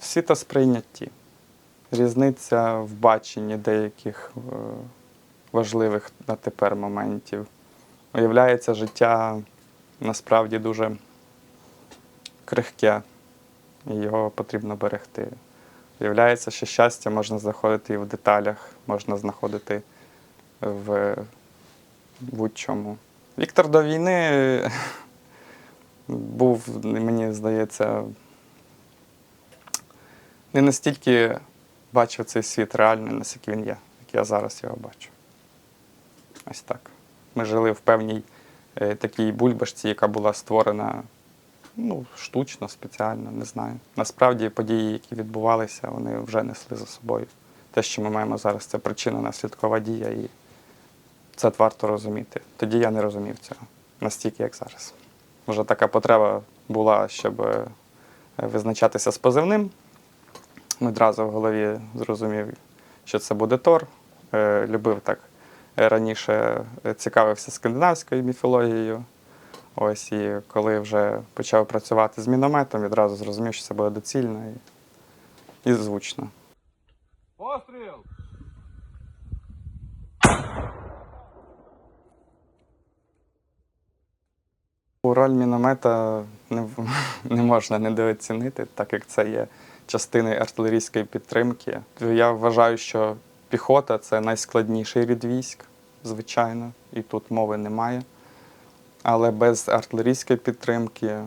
світосприйнятті, різниця в баченні деяких е, важливих на тепер моментів. Уявляється, життя насправді дуже крихке, і його потрібно берегти. Виявляється, що щастя можна знаходити і в деталях, можна знаходити в будь-чому. Віктор до війни був, мені здається, не настільки бачив цей світ реальний, наскільки він є, як я зараз його бачу. Ось так. Ми жили в певній е, такій бульбашці, яка була створена ну, штучно, спеціально, не знаю. Насправді події, які відбувалися, вони вже несли за собою. Те, що ми маємо зараз, це причина наслідкова дія, і це варто розуміти. Тоді я не розумів цього настільки, як зараз. Вже така потреба була, щоб е, визначатися з позивним. Одразу в голові зрозумів, що це буде Тор. Е, Любив так е, раніше е, цікавився скандинавською міфологією. Ось і коли вже почав працювати з мінометом, відразу зрозумів, що це буде доцільно і, і звучно. Постріл! Роль міномета не, не можна недооцінити, так як це є частиною артилерійської підтримки. Я вважаю, що піхота це найскладніший рід військ, звичайно, і тут мови немає. Але без артилерійської підтримки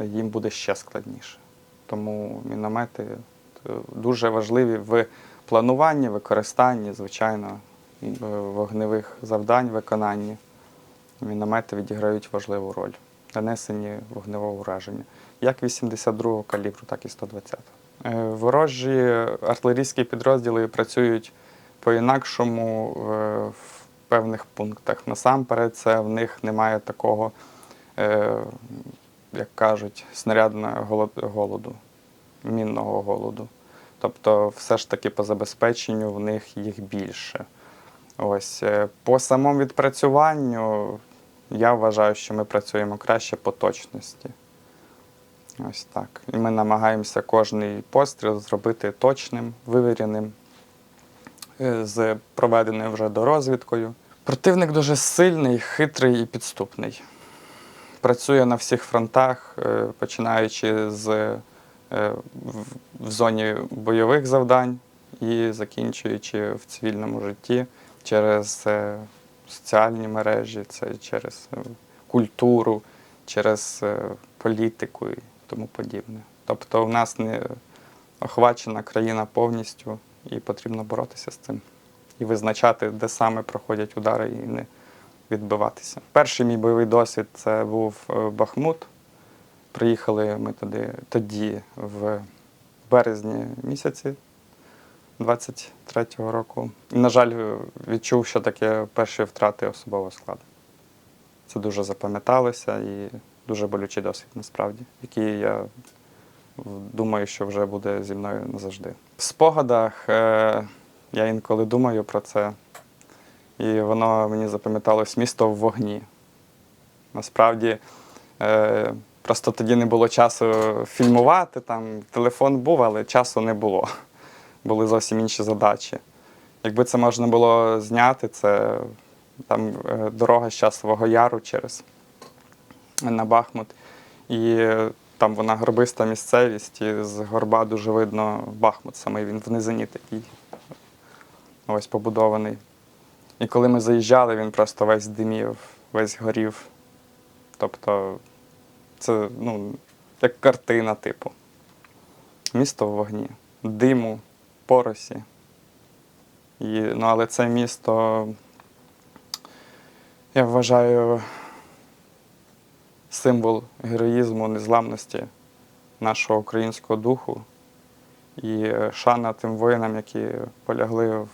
їм буде ще складніше. Тому міномети е, дуже важливі в плануванні, використанні, звичайно, е, вогневих завдань, виконанні. Міномети відіграють важливу роль в нанесенні вогневого ураження, як 82-го калібру, так і 120-го. Е, Ворожі артилерійські підрозділи працюють по-інакшому е, в певних пунктах. Насамперед, це в них немає такого, е, як кажуть, снарядного голоду, мінного голоду. Тобто, все ж таки по забезпеченню в них їх більше. Ось по самому відпрацюванню я вважаю, що ми працюємо краще по точності. Ось так. І ми намагаємося кожний постріл зробити точним, вивіреним, е, з проведеною вже дорозвідкою. Противник дуже сильний, хитрий і підступний. Працює на всіх фронтах, е, починаючи з е, в- зоні бойових завдань і закінчуючи в цивільному житті через соціальні мережі, це через культуру, через політику тому подібне. Тобто в нас не охвачена країна повністю і потрібно боротися з цим. І визначати, де саме проходять удари і не відбиватися. Перший мій бойовий досвід це був е, Бахмут. Приїхали ми туди тоді, в березні місяці 23-го року. І, на жаль, відчув, що таке перші втрати особового складу. Це дуже запам'яталося і дуже болючий досвід насправді, який я думаю, що вже буде зі мною назавжди. В спогадах е, я інколи думаю про це, і воно мені запам'яталось місто в вогні. Насправді, е, просто тоді не було часу фільмувати, там телефон був, але часу не було. Були зовсім інші задачі. Якби це можна було зняти, це там е, дорога з часового яру через на Бахмут. І е, там вона горбиста місцевість, і з горба дуже видно Бахмут самий, він в низині такий ось побудований. І коли ми заїжджали, він просто весь димів, весь горів. Тобто це ну, як картина, типу. Місто в вогні, диму, поросі. І, ну, але це місто, я вважаю, символ героїзму, незламності нашого українського духу і е, шана тим воїнам, які полягли в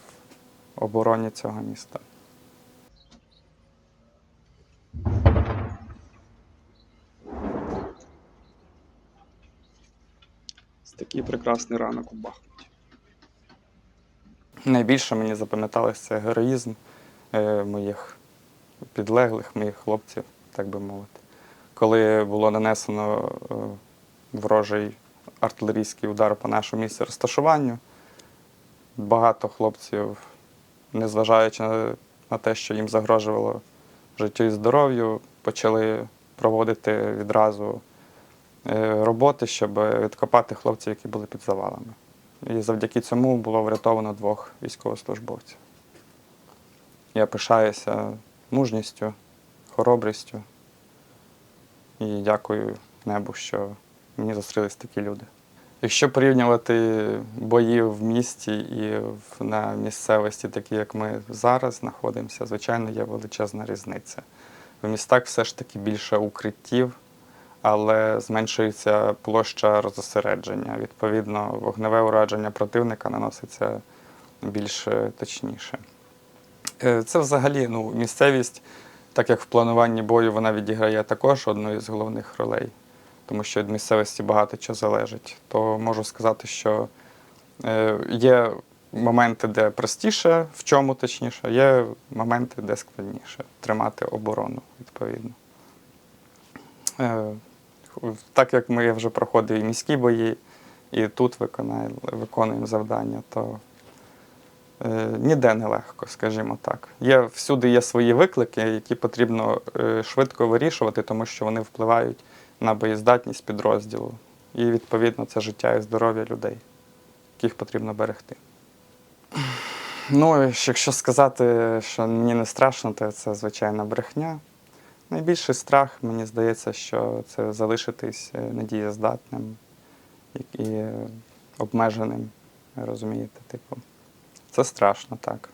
обороні цього міста. Такий прекрасний ранок у Бахмуті. Найбільше мені запам'яталося героїзм е, моїх підлеглих, моїх хлопців, так би мовити. Коли було нанесено е, ворожий артилерійський удар по нашому місці розташуванню. Багато хлопців, незважаючи на, на те, що їм загрожувало життю і здоров'ю, почали проводити відразу е, роботи, щоб відкопати хлопців, які були під завалами. І завдяки цьому було врятовано двох військовослужбовців. Я пишаюся мужністю, хоробрістю і дякую небу, що мені зустрілись такі люди. Якщо порівнювати бої в місті і на місцевості, такі як ми зараз знаходимося, звичайно, є величезна різниця. В містах все ж таки більше укриттів, але зменшується площа розосередження. Відповідно, вогневе ураження противника наноситься більш е, точніше. Е, Це взагалі ну, місцевість, так як в плануванні бою вона відіграє також одну із головних ролей, тому що від місцевості багато чого залежить. То можу сказати, що е, є моменти, де простіше, в чому точніше, є моменти, де складніше тримати оборону відповідно. Е, Так як ми вже проходили і міські бої, і тут виконуємо завдання, то ніде не легко, скажімо так. Є, всюди є свої виклики, які потрібно е, швидко вирішувати, тому що вони впливають на боєздатність підрозділу. І відповідно це життя і здоров'я людей, яких потрібно берегти. Ну, якщо сказати, що мені не страшно, то це звичайна брехня. Найбільший страх, мені здається, що це залишитись е, недієздатним і е, обмеженим, розумієте, типу. Це страшно, так.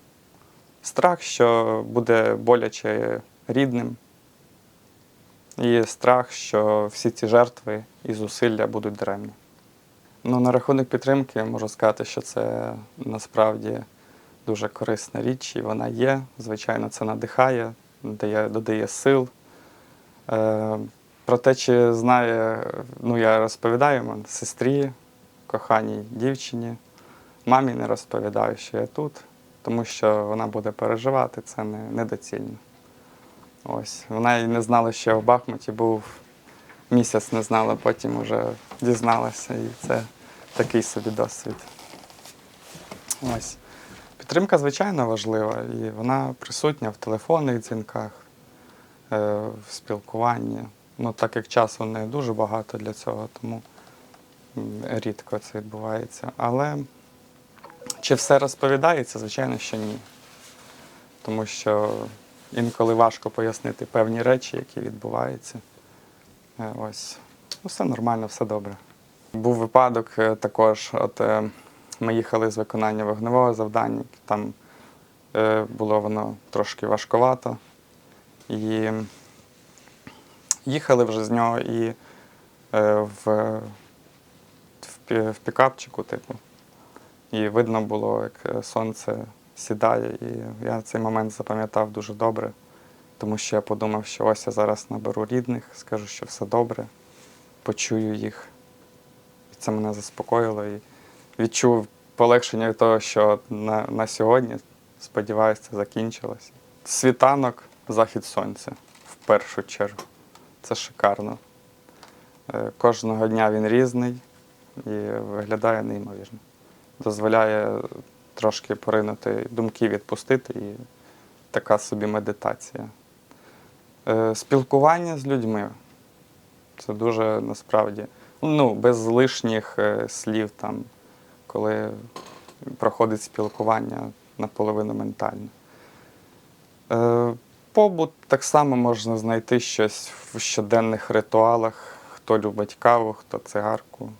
Страх, що буде боляче рідним, і страх, що всі ці жертви і зусилля будуть даремні. Ну, на рахунок підтримки можу сказати, що це насправді дуже корисна річ, і вона є. Звичайно, це надихає, дає, додає сил. Е, про те, чи знає, ну я розповідаю сестрі, коханій дівчині. Мамі не розповідаю, що я тут, тому що вона буде переживати, це не, недоцільно. Ось. Вона і не знала, що я в Бахмуті був місяць, не знала, потім вже дізналася, і це такий собі досвід. Ось. Підтримка, звичайно, важлива, і вона присутня в телефонних дзвінках, е, в спілкуванні. Ну, так як часу не дуже багато для цього, тому рідко це відбувається. Але чи все розповідається? Звичайно, що ні. Тому що інколи важко пояснити певні речі, які відбуваються. Е, Ось. Ну, все нормально, все добре. Був випадок е, також, от е, ми їхали з виконання вогневого завдання, там було воно трошки важковато. І їхали вже з нього і в, в, в пікапчику, типу. І видно було, як е, сонце сідає. І я цей момент запам'ятав дуже добре, тому що я подумав, що ось я зараз наберу рідних, скажу, що все добре, почую їх. І це мене заспокоїло. І відчув полегшення від того, що на, на сьогодні, сподіваюся, це закінчилося. Світанок, захід сонця в першу чергу. Це шикарно. Е, Кожного дня він різний і виглядає неймовірно. Дозволяє трошки поринути, думки відпустити і така собі медитація. Е, Спілкування з людьми це дуже насправді ну, без лишніх е, слів, там, коли проходить спілкування наполовину ментально. Е, Побут так само можна знайти щось в щоденних ритуалах, хто любить каву, хто цигарку.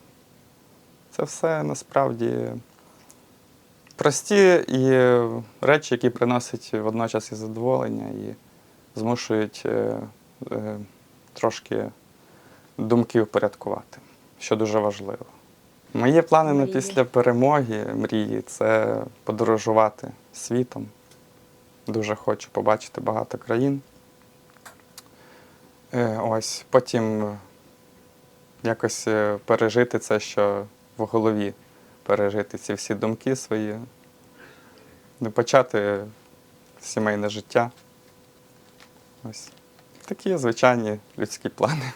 Це все насправді прості і речі, які приносять водночас і задоволення, і змушують е, е, трошки думки впорядкувати, що дуже важливо. Мої плани на після перемоги, мрії це подорожувати світом. Дуже хочу побачити багато країн. Е, Ось потім якось е, пережити це, що в голові пережити ці всі думки свої, не почати сімейне життя. Ось такі звичайні людські плани.